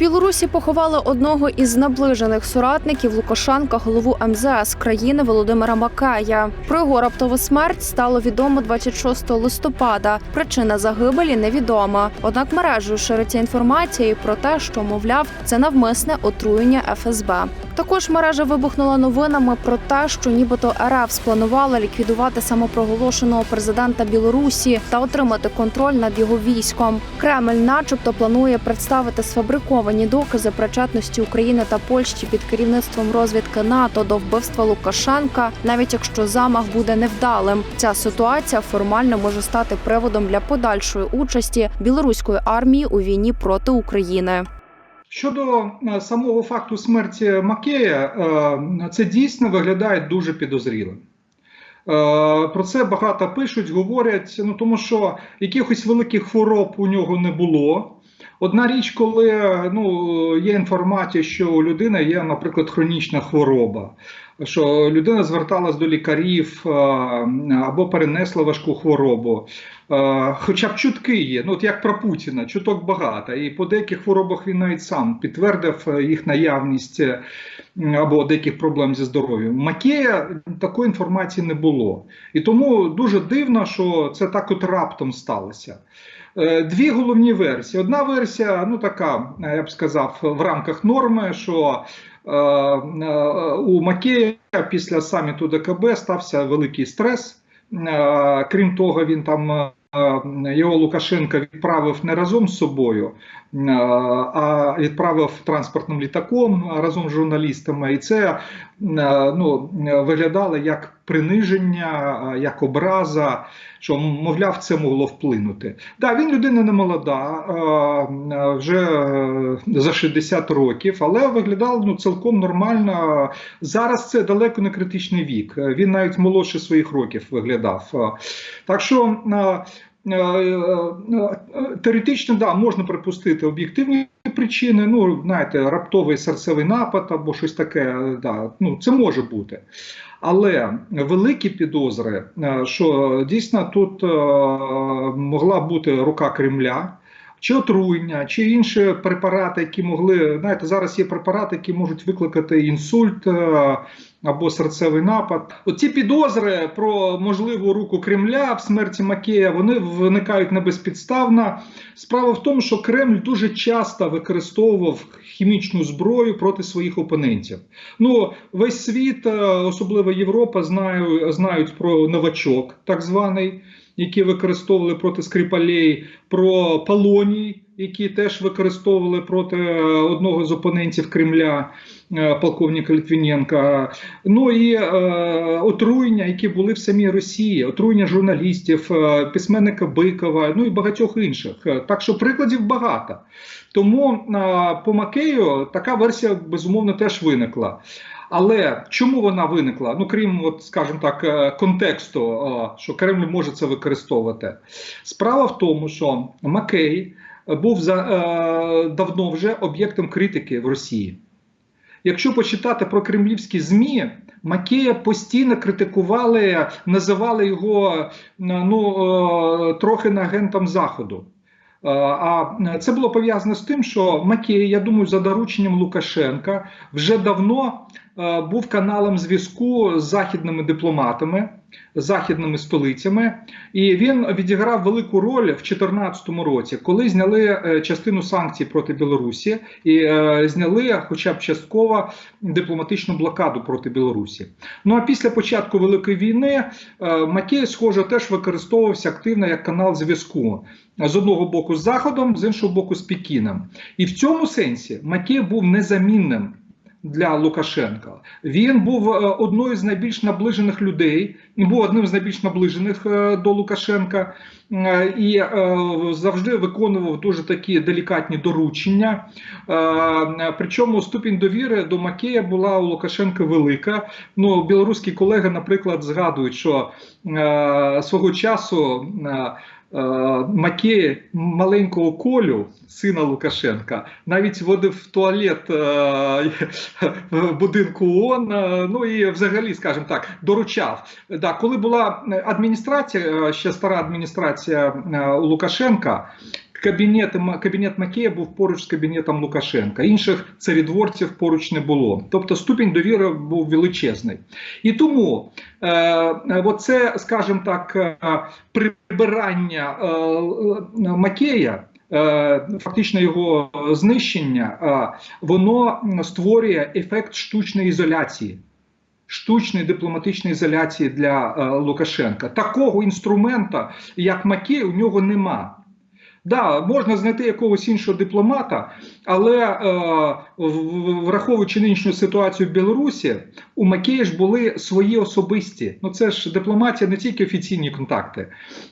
Білорусі поховали одного із наближених соратників Лукашенка, голову МЗС країни Володимира Макая. Про його раптову смерть стало відомо 26 листопада. Причина загибелі невідома. Однак мережею шириться інформація про те, що мовляв, це навмисне отруєння ФСБ. Також мережа вибухнула новинами про те, що нібито РФ спланувала ліквідувати самопроголошеного президента Білорусі та отримати контроль над його військом. Кремль, начебто, планує представити сфабриковані докази причетності України та Польщі під керівництвом розвідки НАТО до вбивства Лукашенка, навіть якщо замах буде невдалим. Ця ситуація формально може стати приводом для подальшої участі білоруської армії у війні проти України. Щодо е, самого факту смерті Макея, е, це дійсно виглядає дуже підозрілим. Е, Про це багато пишуть, говорять, ну тому що якихось великих хвороб у нього не було. Одна річ, коли ну, є інформація, що у людини є, наприклад, хронічна хвороба, що людина зверталась до лікарів е, або перенесла важку хворобу. Е, Хоча б чутки є, ну от як про Путіна, чуток багато. І по деяких хворобах він навіть сам підтвердив е, їх наявність або деяких проблем зі здоров'ям. Макея такої інформації не було. І тому дуже дивно, що це так от раптом сталося. Е, Дві головні версії. Одна версія, ну така, е, я б сказав, в рамках норми, що е, у Макея після саміту ДКБ стався великий стрес. Крім того, він там його Лукашенко відправив не разом з собою, а відправив транспортним літаком разом з журналістами. І це ну, виглядало як приниження, як образа, що, мовляв, це могло вплинути. Так, він людина не молода, вже е, за 60 років, але виглядав ну, цілком нормально. Зараз це далеко не критичний вік. Він навіть молодше своїх років виглядав. Так що. е, Е, Теоретично, да, можна припустити об'єктивні причини. Ну, знаєте, раптовий серцевий напад або щось таке. Да, ну, це може бути. Але великі підозри, е, що дійсно тут е, могла бути рука Кремля. Чи отруєння, чи інші препарати, які могли знаєте, зараз є препарати, які можуть викликати інсульт е, або серцевий напад. Оці підозри про можливу руку Кремля в смерті Макея вони виникають не безпідставно. Справа в тому, що Кремль дуже часто використовував хімічну зброю проти своїх опонентів. Ну, весь світ, е, особливо Європа, знаю, знають про новачок, так званий які використовували проти Скрипалей, про Полоній, які теж використовували проти е, одного з опонентів Кремля, е, полковника Литвиненка. Ну і е, отруєння, які були в самій Росії, отруєння журналістів, е, письменника Бикова, ну і багатьох інших. Так що прикладів багато. Тому е, по Макею така версія безумовно теж виникла. Але чому вона виникла? Ну крім, от, скажімо так, е, контексту, е, що Кремль може це використовувати. Справа в тому, що Макей був за, е, давно вже об'єктом критики в Росії. Якщо почитати про кремлівські ЗМІ, Макея постійно критикували, називали його ну, трохи на агентом Заходу. А це було пов'язано з тим, що Макей, я думаю, за дорученням Лукашенка вже давно був каналом зв'язку з західними дипломатами, західними столицями, і він відіграв велику роль в 2014 році, коли зняли е, частину санкцій проти Білорусі і е, зняли, хоча б частково, дипломатичну блокаду проти Білорусі. Ну а після початку великої війни е, Макей, схоже, теж використовувався активно як канал зв'язку з одного боку з Заходом, з іншого боку з Пекіном. І в цьому сенсі Макей був незамінним. Для Лукашенка він був е, одною з найбільш наближених людей, був одним з найбільш наближених е, до Лукашенка е, і завжди виконував дуже такі делікатні доручення. Причому ступінь довіри до Макея була у Лукашенка велика. Ну, білоруські колеги, наприклад, згадують, що свого часу. Е, Макея маленького Колю, сина Лукашенка, навіть водив в туалет е, в будинку ООН, е, ну і взагалі, скажімо так, доручав. Да, коли була адміністрація, ще стара адміністрація Лукашенка, кабінет, кабінет Макея був поруч з кабінетом Лукашенка. Інших царідворців поруч не було. Тобто ступінь довіри був величезний. І тому е, е, оце, скажімо так, е, прибирання е, е, Макея. Фактично його знищення, воно створює ефект штучної ізоляції, штучної дипломатичної ізоляції для Лукашенка. Такого інструмента, як Макей, у нього нема. Да, можна знайти якогось іншого дипломата, але е, враховуючи нинішню ситуацію в Білорусі, у Макея ж були свої особисті. Ну це ж дипломатія не тільки офіційні контакти,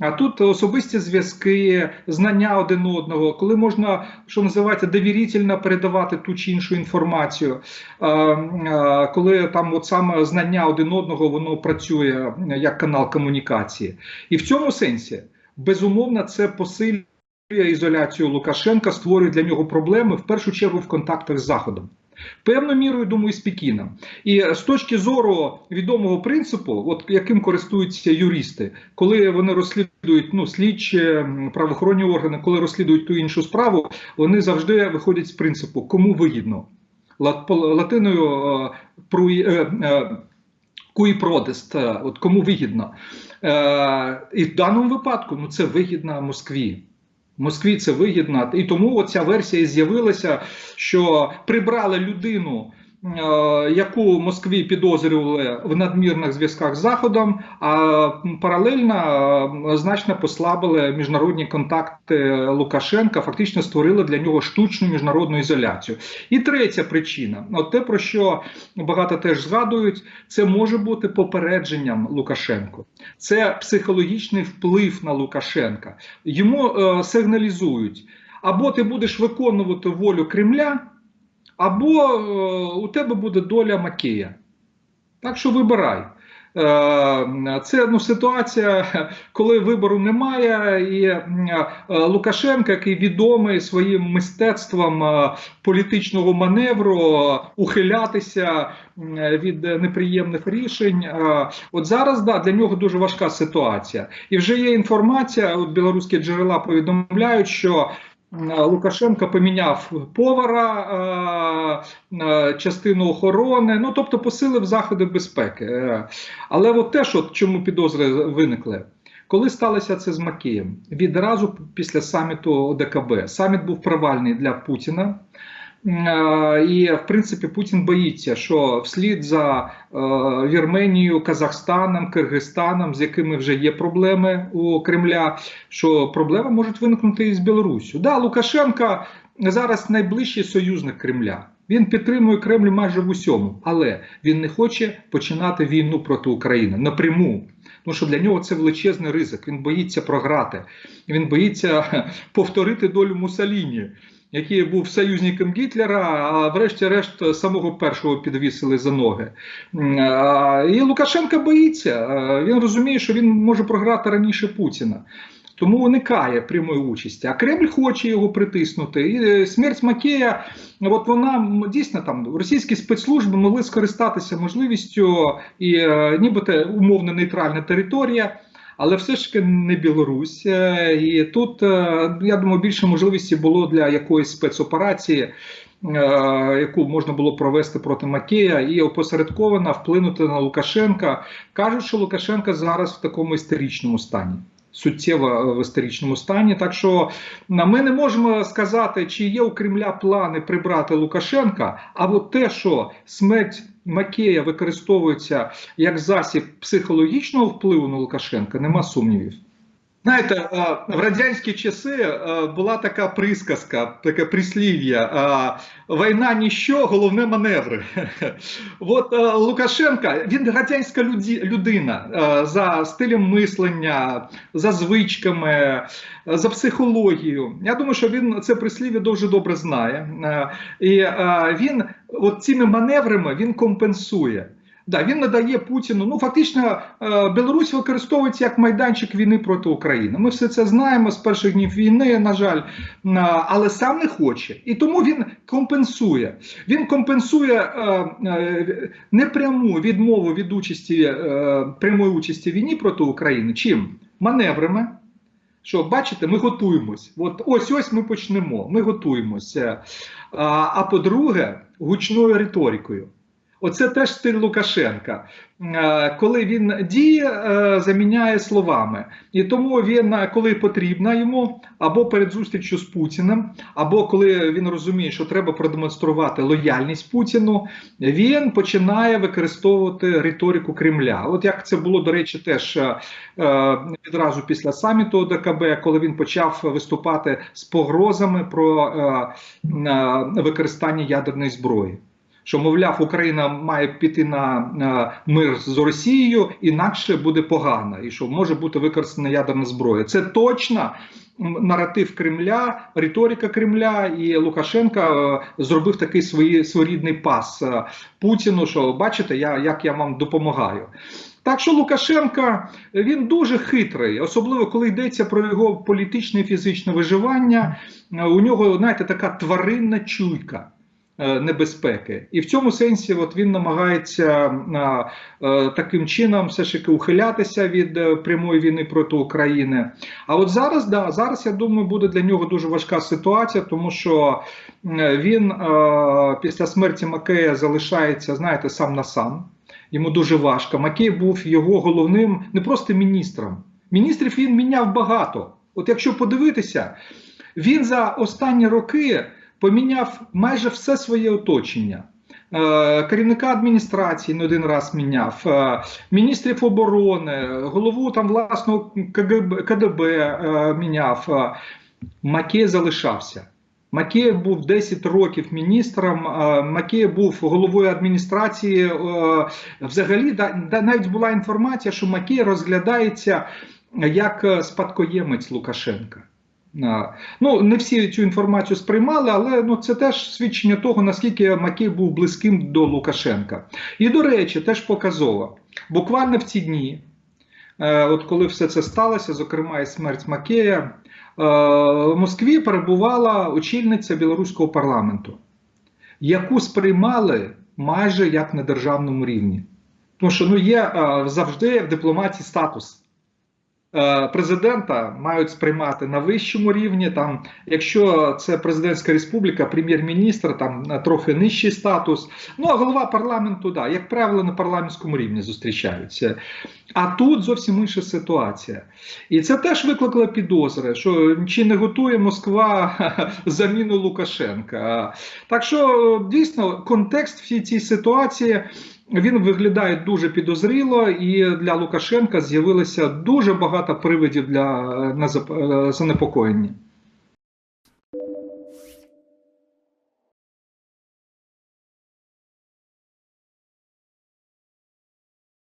а тут особисті зв'язки, знання один одного, коли можна, що називається, довірительно передавати ту чи іншу інформацію, е, е, коли там от саме знання один одного воно працює як канал комунікації. І в цьому сенсі, безумовно, це посилює ізоляцію Лукашенка, створює для нього проблеми в першу чергу в контактах з Заходом. Певною мірою, думаю, з Пекіном. І з точки зору відомого принципу, от яким користуються юристи, коли вони розслідують ну, слідчі правоохоронні органи, коли розслідують ту іншу справу, вони завжди виходять з принципу, кому вигідно. Ла- Латиною е, пруї- е, е, куї продест, е, от кому вигідно. Е, І в даному випадку ну, це вигідно Москві. Москві це вигідно. І тому оця версія з'явилася, що прибрали людину, яку Москві підозрювали в надмірних зв'язках з Заходом, а паралельно е, значно послабили міжнародні контакти Лукашенка, фактично створили для нього штучну міжнародну ізоляцію. І третя причина: от те, про що багато теж згадують, це може бути попередженням Лукашенку. Це психологічний вплив на Лукашенка. Йому е, сигналізують: або ти будеш виконувати волю Кремля, або е, у тебе буде доля Макея. Так що вибирай. Е, Це ну, ситуація, коли вибору немає, і е, Лукашенко, який відомий своїм мистецтвом політичного маневру, ухилятися від неприємних рішень. От зараз да, для нього дуже важка ситуація. І вже є інформація, от білоруські джерела повідомляють, що Лукашенко поміняв повара, е, е, частину охорони, ну тобто посилив заходи безпеки. Е, Але от те, що чому підозри виникли. Коли сталося це з Макієм? Відразу після саміту ОДКБ. Саміт був провальний для Путіна. Е, І, в принципі, Путін боїться, що вслід за е, Вірменією, Казахстаном, Киргизстаном, з якими вже є проблеми у Кремля, що проблеми можуть виникнути і з Білоруссю. Да, Лукашенко зараз найближчий союзник Кремля. Він підтримує Кремль майже в усьому, але він не хоче починати війну проти України напряму. Тому що для нього це величезний ризик. Він боїться програти. Він боїться повторити долю Мусаліні, який був союзником Гітлера, а врешті-решт самого першого підвісили за ноги. І Лукашенко боїться. Він розуміє, що він може програти раніше Путіна. Тому уникає прямої участі. А Кремль хоче його притиснути. І е, смерть Макея, от вона дійсно там російські спецслужби могли скористатися можливістю і е, нібито умовно нейтральна територія. Але все ж таки не Білорусь. І тут, е, я думаю, більше можливості було для якоїсь спецоперації, е, яку можна було провести проти Макея, і опосередковано вплинути на Лукашенка. Кажуть, що Лукашенка зараз в такому історичному стані. Суттєво е, в історичному стані, так що ми не можемо сказати, чи є у Кремля плани прибрати Лукашенка, а от те, що смерть Макея використовується як засіб психологічного впливу на Лукашенка, нема сумнівів. Знаєте, в радянські часи була така присказка, таке прислів'я: війна ніщо, головне маневри. От Лукашенка, він радянська людина за стилем мислення, за звичками, за психологією. Я думаю, що він це прислів'я дуже добре знає. І він от цими маневрами він компенсує. Да, він надає Путіну. Ну фактично, е, Білорусь використовується як майданчик війни проти України. Ми все це знаємо з перших днів війни, на жаль, Е, але сам не хоче. І тому він компенсує. Він компенсує е, непряму відмову від участі прямої участі в війні проти України. Чим? Маневрами. Що бачите, ми готуємось. От ось ось ми почнемо. Ми готуємося. А, а по-друге, гучною риторикою. Оце теж стиль Лукашенка, Е, коли він діє, е, заміняє словами. І тому він, е, коли потрібно йому, або перед зустрічю з Путіним, або коли він розуміє, що треба продемонструвати лояльність Путіну, він починає використовувати риторику Кремля. От як це було, до речі, теж відразу після саміту ОДКБ, коли він почав виступати з погрозами про використання ядерної зброї. Що, мовляв, Україна має піти на мир з Росією, інакше буде погано, і що може бути використана ядерна зброя. Це точно наратив Кремля, риторика Кремля, і Лукашенка е, зробив такий свої, своєрідний пас е, Путіну. Що бачите, я як я вам допомагаю. Так що Лукашенка він дуже хитрий, особливо коли йдеться про його політичне і фізичне виживання. Е, У нього, знаєте, така тваринна чуйка небезпеки. І в цьому сенсі от він намагається е, е, таким чином все ж таки ухилятися від е, прямої війни проти України. А от зараз, да, зараз я думаю, буде для нього дуже важка ситуація, тому що е, він е, після смерті Макея залишається, знаєте, сам на сам. Йому дуже важко. Макей був його головним не просто міністром. Міністрів він міняв багато. От якщо подивитися, він за останні роки поміняв майже все своє оточення. Е, Керівника адміністрації не один раз міняв, е, міністрів оборони, голову там власного КГБ, КДБ е, міняв. Макей залишався. Макеєв був 10 років міністром. Макеєв був головою адміністрації. Взагалі, навіть була інформація, що Макей розглядається як спадкоємець Лукашенка. Ну, не всі цю інформацію сприймали, але ну, це теж свідчення того, наскільки Макей був близьким до Лукашенка. І, до речі, теж показово. Буквально в ці дні, е, от коли все це сталося, зокрема і смерть Макея, е, в Москві перебувала очільниця білоруського парламенту, яку сприймали майже як на державному рівні. Тому що ну, є е, завжди в дипломатії статус. Е, Президента мають сприймати на вищому рівні. Там, якщо це президентська республіка, прем'єр-міністр, там е, трохи нижчий статус. Ну а голова парламенту, да, як правило, на парламентському рівні зустрічаються. А тут зовсім інша ситуація. І це теж викликало підозри, що чи не готує Москва заміну Лукашенка. Так що дійсно контекст всій цій ситуації. Він виглядає дуже підозріло, і для Лукашенка з'явилося дуже багато привидів для е, е, занепокоєння.